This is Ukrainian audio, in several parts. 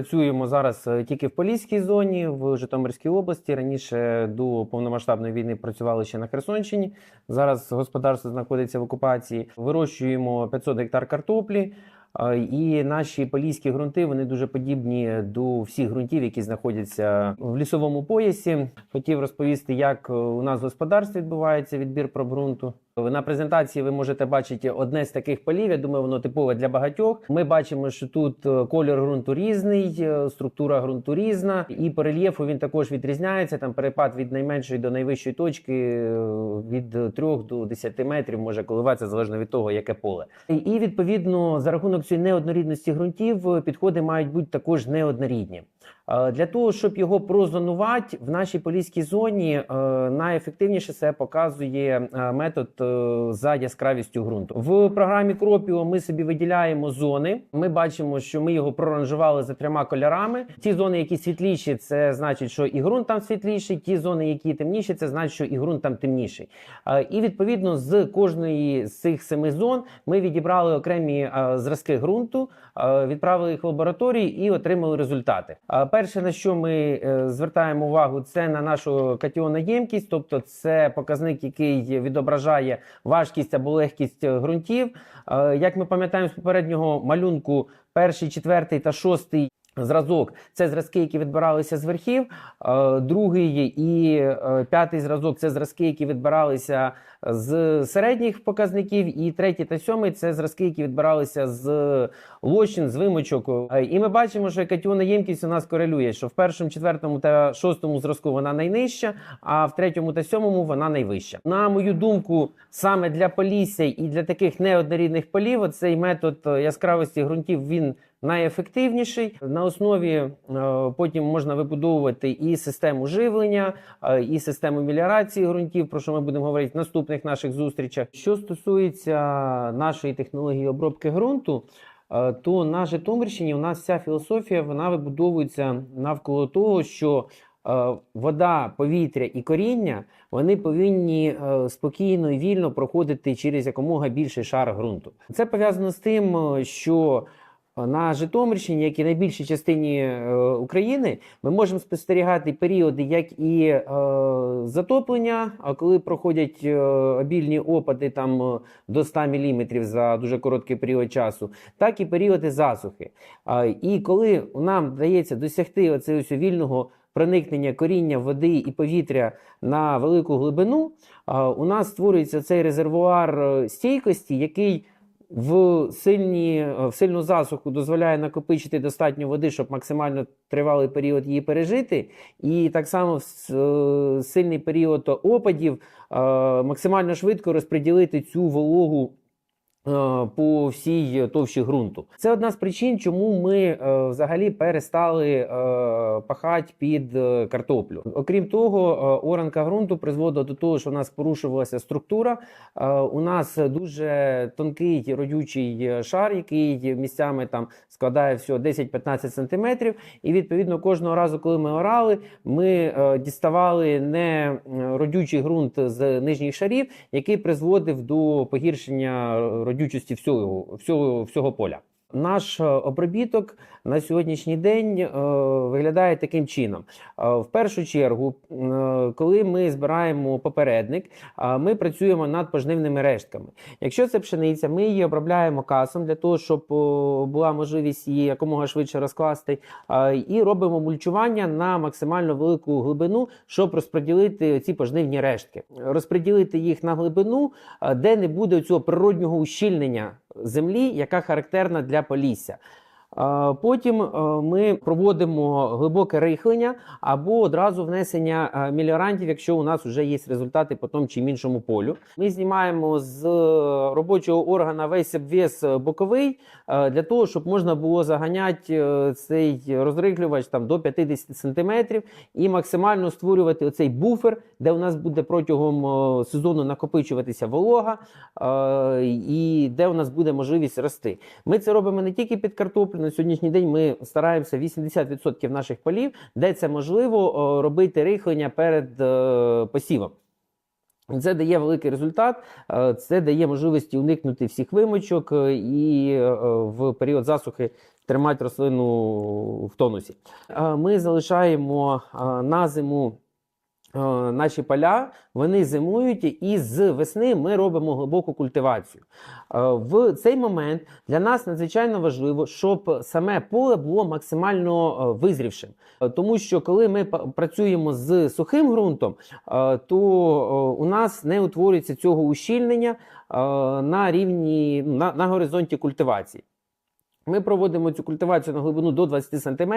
працюємо зараз е, тільки в Поліській зоні, в Житомирській області. Раніше до повномасштабної війни працювали ще на Херсонщині. Зараз господарство знаходиться в окупації. Вирощуємо 500 гектар картоплі. е, І наші поліські ґрунти вони дуже подібні до всіх ґрунтів, які знаходяться в лісовому поясі. Хотів розповісти, як е, у нас в господарстві відбувається відбір пробґрунту. На презентації ви можете бачити одне з таких полів. Я думаю, воно типове для багатьох. Ми бачимо, що тут е, колір ґрунту різний, е, структура ґрунту різна, і по рельєфу він також відрізняється. Там перепад від найменшої до найвищої точки е, від 3 до 10 метрів може коливатися залежно від того, яке поле. І- відповідно за рахунок цієї неоднорідності ґрунтів підходи мають бути також неоднорідні. Е, Для того, щоб його прозонувати в нашій поліській зоні, е, найефективніше це показує е, метод за яскравістю ґрунту. В програмі Кропіо ми собі виділяємо зони. Ми бачимо, що ми його проранжували за трьома кольорами. Ті зони, які світліші, це значить, що і ґрунт там світліший. Ті зони, які темніші, це значить, що і ґрунт там темніший. І відповідно з кожної з цих семи зон ми відібрали окремі зразки ґрунту, відправили їх в лабораторії і отримали результати. Перше, на що ми е, звертаємо увагу, це на нашу катіоноємкість, тобто це показник, який відображає важкість або легкість е, ґрунтів. Е, Як ми пам'ятаємо з попереднього малюнку, перший, четвертий та шостий. Зразок це зразки, які відбиралися з верхів. Е, Другий і е, п'ятий зразок це зразки, які відбиралися з середніх показників. І третій та сьомий це зразки, які відбиралися з лощин, з вимочок. Е, І ми бачимо, що катіонна ємкість у нас корелює, що в першому, четвертому та шостому зразку вона найнижча, а в третьому та сьомому вона найвища. На мою думку, саме для полісся і для таких неоднорідних полів цей метод яскравості ґрунтів він найефективніший. На основі е, потім можна вибудовувати і систему живлення, е, і систему меліорації ґрунтів, про що ми будемо говорити в наступних наших зустрічах. Що стосується нашої технології обробки ґрунту. е, То на Житомирщині у нас вся філософія вона вибудовується навколо того, що вода, повітря і коріння вони повинні спокійно і вільно проходити через якомога більший шар ґрунту. Це пов'язано з тим, що на Житомирщині, як і найбільшій частині е, України, ми можемо спостерігати періоди, як і е, затоплення, а коли проходять е, обільні опади там е, до 100 мм за дуже короткий період часу, так і періоди засухи. А, І коли нам вдається досягти ось вільного проникнення коріння води і повітря на велику глибину, а, у нас створюється цей резервуар е, стійкості, який в, сильні, в сильну засуху дозволяє накопичити достатньо води, щоб максимально тривалий період її пережити. І так само в е, сильний період опадів е, максимально швидко розподілити цю вологу. Е, По всій товщі ґрунту це одна з причин, чому ми е, взагалі перестали е, пахати під картоплю. Окрім того, оранка ґрунту призводила до того, що у нас порушувалася структура. У нас дуже тонкий родючий шар, який місцями там складає всього 10-15 сантиметрів. І відповідно кожного разу, коли ми орали, ми діставали не родючий ґрунт з нижніх шарів, який призводив до погіршення родючості всього, всього, всього поля. Наш е, обробіток на сьогоднішній день е, виглядає таким чином. Е, в першу чергу, коли ми збираємо попередник, ми працюємо над пожнивними рештками. Якщо це пшениця, ми її обробляємо касом для того, щоб була можливість її якомога швидше розкласти, і робимо мульчування на максимально велику глибину, щоб розподілити ці пожнивні рештки, розподілити їх на глибину, де не буде цього природнього ущільнення землі, яка характерна для полісся. Потім е, ми проводимо глибоке рихлення або одразу внесення е, якщо у нас вже є результати по тому чи іншому полю. Ми знімаємо з робочого органа весь обвес боковий е, для того, щоб можна було заганяти цей розрихлювач там до 50 см і максимально створювати оцей буфер, де у нас буде протягом сезону накопичуватися волога і де у нас буде можливість рости. Ми це робимо не тільки під картоплю. Сьогоднішній день ми стараємося 80% наших полів, де це можливо, е, робити рихлення перед е, посівом. Це дає великий результат, е, це дає можливості уникнути всіх вимочок і в період засухи тримати рослину в тонусі. Ми залишаємо на зиму наші поля, вони зимують, і з весни ми робимо глибоку культивацію. Е, В цей момент для нас надзвичайно важливо, щоб саме поле було максимально е, визрівшим. Е, Тому що коли ми працюємо з сухим ґрунтом, е, то е, у нас не утворюється цього ущільнення е, на рівні на, на горизонті культивації. Ми проводимо цю культивацію на глибину до 20 см,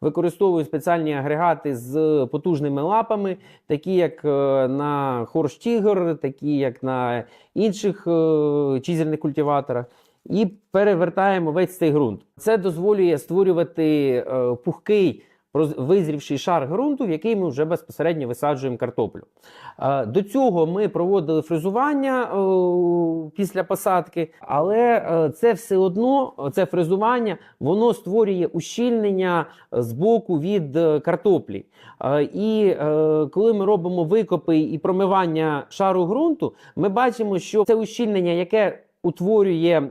використовуємо спеціальні агрегати з потужними лапами, такі як е, на Хорш Тігр, такі як на інших е, чизельних культиваторах. І перевертаємо весь цей ґрунт. Це дозволює створювати е, пухкий визрівший шар ґрунту, в який ми вже безпосередньо висаджуємо картоплю. Е, До цього ми проводили фрезування е, після посадки, але е, це все одно, це фрезування, воно створює ущільнення з боку від картоплі. І коли ми робимо викопи і промивання шару ґрунту, ми бачимо, що це ущільнення, яке утворює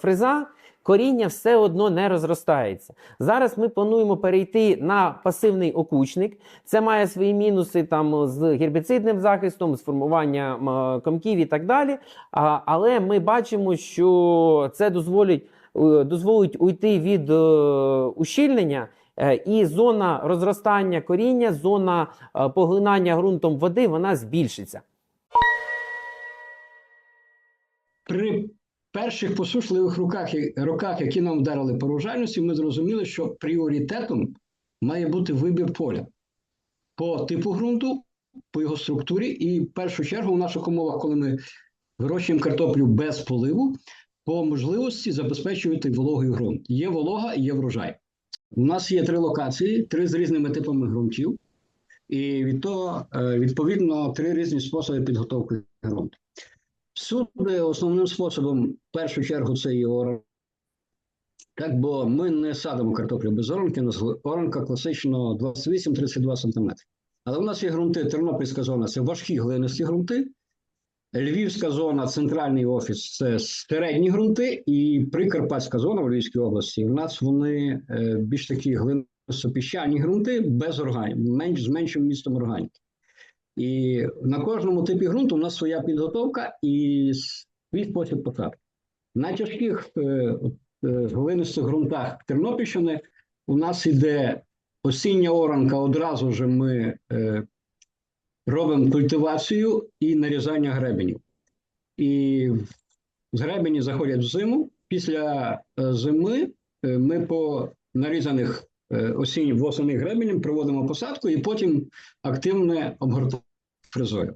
фреза, коріння все одно не розростається. Зараз ми плануємо перейти на пасивний окучник. Це має свої мінуси там з гербіцидним захистом, з формуванням е, комків і так далі. А, але ми бачимо, що це дозволить, е, дозволить уйти від е, ущільнення. І зона розростання коріння, зона поглинання ґрунтом води, вона збільшиться. При перших посушливих роках, роках, які нам вдарили по урожайності, ми зрозуміли, що пріоритетом має бути вибір поля по типу ґрунту, по його структурі, і в першу чергу в наших умовах, коли ми вирощуємо картоплю без поливу, по можливості забезпечувати вологий ґрунт. Є волога і є врожай. У нас є три локації, три з різними типами ґрунтів, і від того, е, відповідно, три різні способи підготовки ґрунту. Всюди основним способом, в першу чергу, це є оранка. Так, бо ми не садимо картоплю без оранки, у нас оранка класично 28-32 см. Але у нас є ґрунти, Тернопільська зона це важкі глинисті ґрунти. Львівська зона, центральний офіс це середні ґрунти, і Прикарпатська зона в Львівській області. У нас вони е, більш такі глинисто-піщані ґрунти без органів, менш з меншим містом органіки. І на кожному типі ґрунту у нас своя підготовка і свій спосіб посадки. На тяжких е, е, глинистих ґрунтах Тернопільщини у нас іде осіння оранка, одразу ж ми е, робимо культивацію і нарізання гребенів. І гребені заходять в зиму. Після зими ми по нарізаних осінь восени гребенем проводимо посадку і потім активне обгортання фрезою.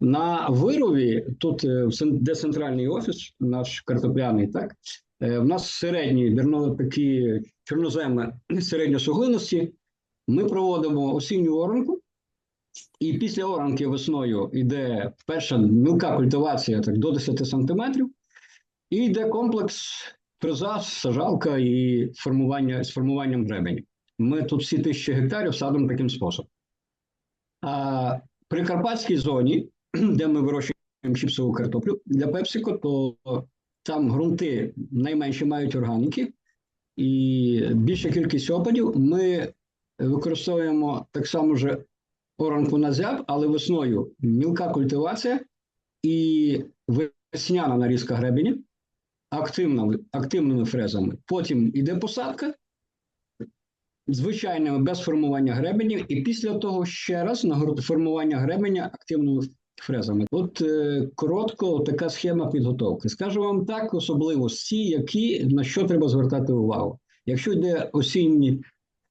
На вирові, тут е, де центральний офіс, наш картопляний, так, е, в нас середні такі чорноземи середньосуглинності. Ми проводимо осінню оранку, і після оранки весною йде перша мілка культивація так, до 10 сантиметрів, і йде комплекс фреза, сажалка і формування, з формуванням гребенів. Ми тут всі тисячі гектарів садимо таким способом. А при Карпатській зоні, де ми вирощуємо чіпсову картоплю для пепсико, то там ґрунти найменше мають органіки, і більша кількість опадів. Ми використовуємо так само вже оранку на зяб, але весною мілка культивація і весняна нарізка гребеня активними, активними фрезами. Потім іде посадка, звичайними без формування гребенів, і після того ще раз на формування гребеня активними фрезами. От е, коротко така схема підготовки. Скажу вам так, особливості, які на що треба звертати увагу. Якщо йде осінні,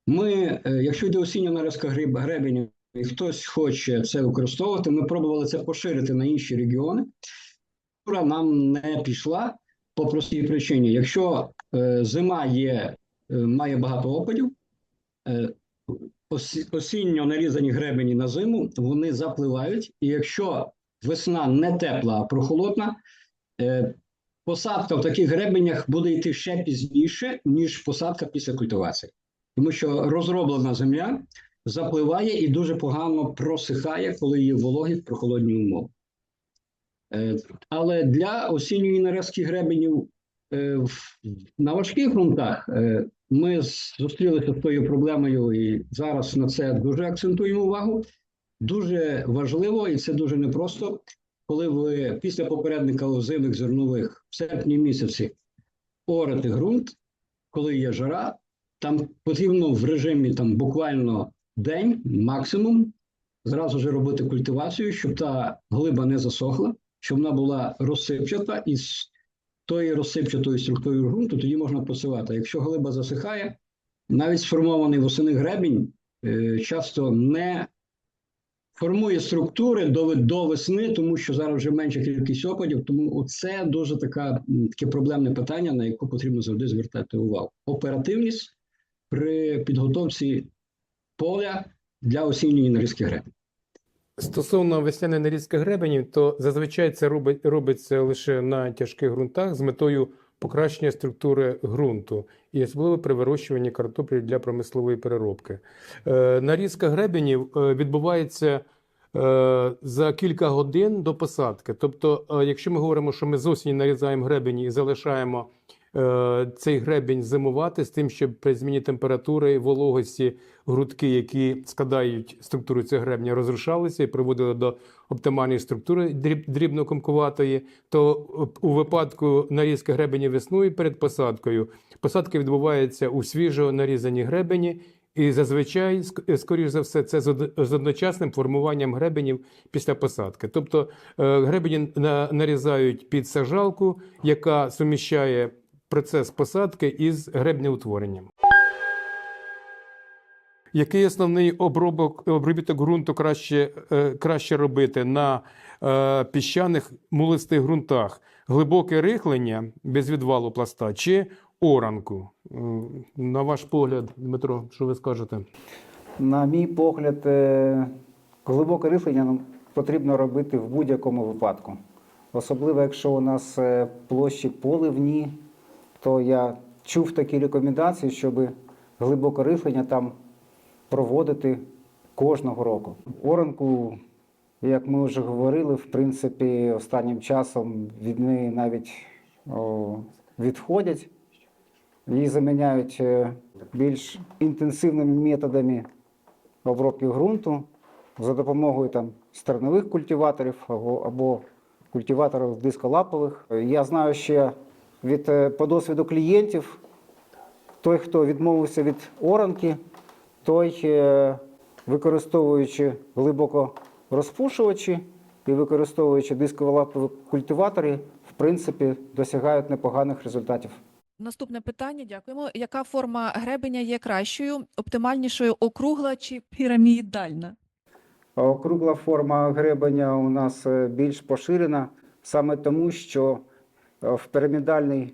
ми, е, якщо йде осіння нарізка гриб, гребеня, і хтось хоче це використовувати, ми пробували це поширити на інші регіони. Нам не пішла по простій причині. Якщо е, зима є, е, має багато опадів, осінньо нарізані гребені на зиму, вони запливають. І якщо весна не тепла, а прохолодна, е, посадка в таких гребенях буде йти ще пізніше, ніж посадка після культивації. Тому що розроблена земля запливає і дуже погано просихає, коли є вологі в прохолодні умови. Е, Але для осінньої нарізки гребенів е, на важких ґрунтах е, ми зустрілися з тою проблемою і зараз на це дуже акцентуємо увагу. Дуже важливо, і це дуже непросто, коли ви після попередника озимих зернових в серпні місяці орати ґрунт, коли є жара, там потрібно в режимі там буквально день, максимум, зразу ж робити культивацію, щоб та глиба не засохла, щоб вона була розсипчата, і тої розсипчатої структурою ґрунту тоді можна працювати. Якщо глиба засихає, навіть сформований восени гребінь е, часто не формує структури до, до весни, тому що зараз вже менша кількість опадів. Тому це дуже така, таке проблемне питання, на яку потрібно завжди звертати увагу. Оперативність при підготовці поля для осінньої нарізки гребень. Стосовно весняної нарізки гребенів, то зазвичай це робить, робиться лише на тяжких ґрунтах з метою покращення структури ґрунту і особливо при вирощуванні картоплі для промислової переробки. Е, нарізка гребенів е, відбувається е, за кілька годин до посадки. Тобто, е, якщо ми говоримо, що ми з осені нарізаємо гребені і залишаємо цей гребінь зимувати з тим, щоб при зміні температури і вологості грудки, які складають структуру цього гребня, розрушалися і приводили до оптимальної структури дріб- дрібно-кумкуватої, то у випадку нарізки гребені весною перед посадкою посадка відбувається у свіжо нарізані гребені. І зазвичай, скоріш за все, це з одночасним формуванням гребенів після посадки. Тобто е, гребені на- нарізають під сажалку, яка суміщає процес посадки із гребнеутворенням. Який основний обробок, обробіток ґрунту краще, е, краще робити на е, піщаних мулистих ґрунтах? Глибоке рихлення без відвалу пласта чи оранку? На ваш погляд, Дмитро, що ви скажете? На мій погляд, е, глибоке рифлення потрібно робити в будь-якому випадку. Особливо, якщо у нас е, площі поливні, то я чув такі рекомендації, щоб глибоке рифлення там проводити кожного року. Оранку, як ми вже говорили, в принципі, останнім часом від неї навіть о, відходять. Її заміняють е, більш інтенсивними методами обробки ґрунту за допомогою там стернових культиваторів або, або культиваторів дисколапових. Я знаю ще від е, по досвіду клієнтів, той, хто відмовився від оранки, той, е, використовуючи глибоко розпушувачі і використовуючи дисковолапові культиватори, в принципі, досягають непоганих результатів. Наступне питання, дякуємо. Яка форма гребеня є кращою, оптимальнішою, округла чи пірамідальна? Округла форма гребеня у нас е, більш поширена саме тому, що в пірамідальній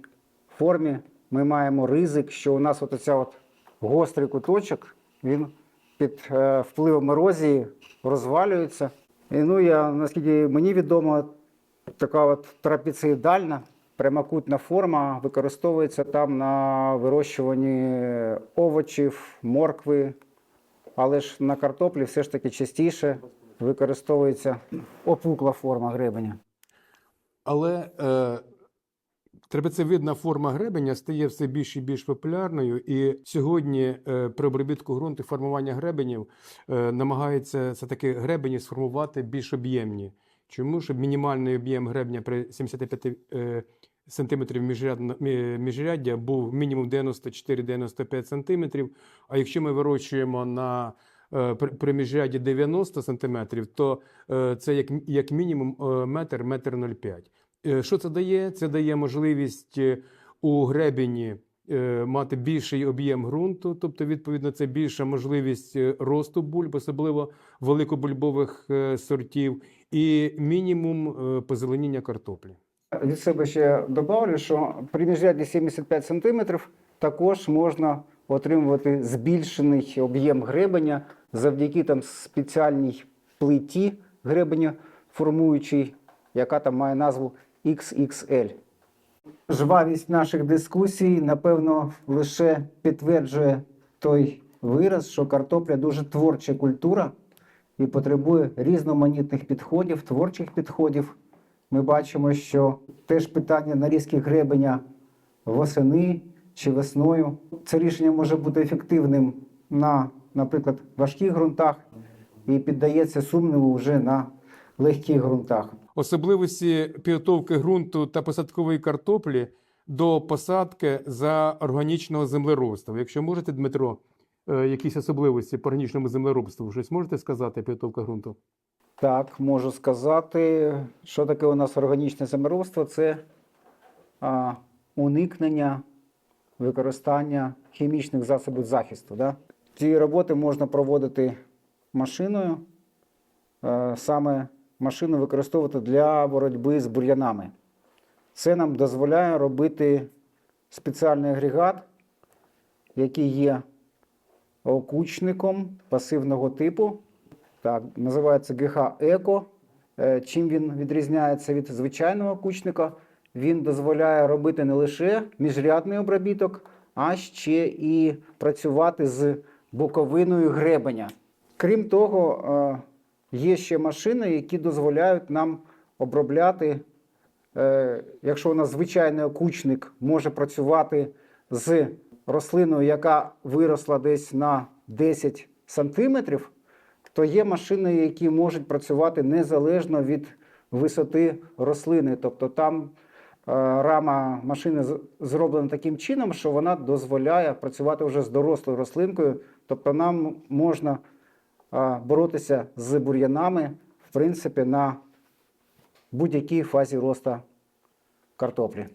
формі ми маємо ризик, що у нас оця от гострий куточок, він під е, впливом ерозії розвалюється. І ну, я, наскільки мені відомо, така от трапеціїдальна прямокутна форма використовується там на вирощуванні овочів, моркви, але ж на картоплі все ж таки частіше використовується опукла форма гребеня. Але е, трапецевидна форма гребеня стає все більш і більш популярною, і сьогодні е, при обробітку ґрунту формування гребенів е, намагаються все таки гребені сформувати більш об'ємні. Чому? Щоб мінімальний об'єм гребня при 75 е, сантиметрів міжряддя був мінімум 94-95 сантиметрів. А якщо ми вирощуємо на при, міжряді 90 сантиметрів, то це як, як мінімум метр, метр 0,5. Е, Що це дає? Це дає можливість е, у гребені е, мати більший об'єм ґрунту, тобто, відповідно, це більша можливість росту бульб, особливо великобульбових сортів, і мінімум позеленіння картоплі. Від себе ще добавлю, що при міжряді 75 см також можна отримувати збільшений об'єм гребеня завдяки там спеціальній плиті гребеня формуючій, яка там має назву XXL. Жвавість наших дискусій, напевно, лише підтверджує той вираз, що картопля дуже творча культура і потребує різноманітних підходів, творчих підходів. ми бачимо, що теж питання нарізки гребеня восени чи весною. Це рішення може бути ефективним на, наприклад, важких ґрунтах і піддається сумніву вже на легких ґрунтах. Особливості підготовки ґрунту та посадкової картоплі до посадки за органічного землеробства. Якщо можете, Дмитро, е, якісь особливості по органічному землеробству, щось можете сказати підготовка ґрунту? Так, можу сказати, що таке у нас органічне землеробство? Це а, уникнення використання хімічних засобів захисту. Да? Ці роботи можна проводити машиною, е, саме машину використовувати для боротьби з бур'янами. Це нам дозволяє робити спеціальний агрегат, який є окучником пасивного типу. Так, називається ГХ Еко. Е, Чим він відрізняється від звичайного кучника? Він дозволяє робити не лише міжрядний обробіток, а ще і працювати з боковиною гребеня. Крім того, е, є ще машини, які дозволяють нам обробляти, е, якщо у нас звичайний окучник може працювати з рослиною, яка виросла десь на 10 сантиметрів, то є машини, які можуть працювати незалежно від висоти рослини. Тобто там е, рама машини зроблена таким чином, що вона дозволяє працювати вже з дорослою рослинкою. Тобто нам можна боротися з бур'янами, в принципі, на будь-якій фазі росту картоплі.